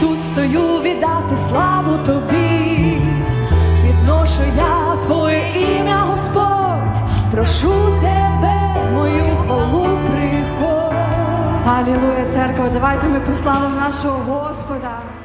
тут стою віддати славу тобі, Відношу я твоє ім'я, Господь, прошу тебе, в мою хвалу приходь. Алілуя, церква, давайте ми прославимо нашого Господа.